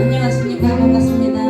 안녕하십니까. 반갑습니다.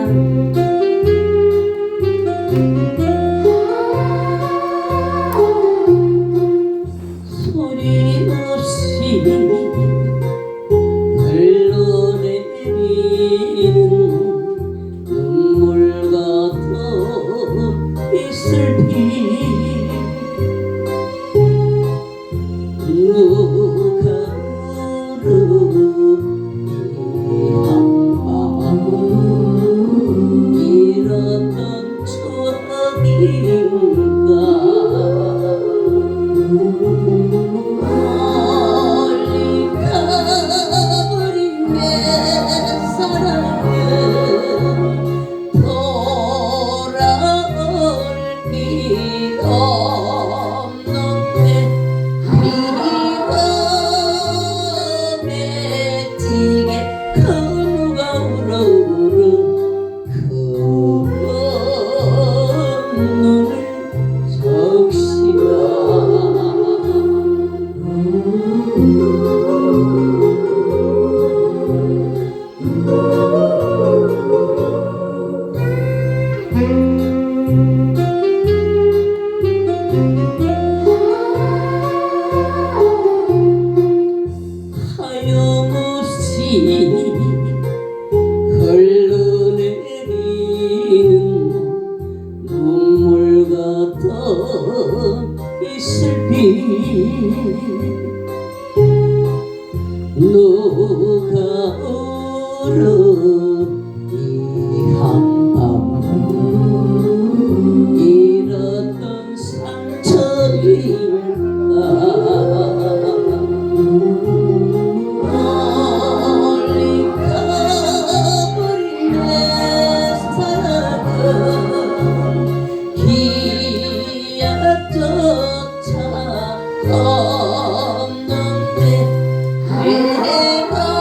하염없이 흘러내리는 눈물 같은 이 슬픔. 누가 울어? 없는데 내가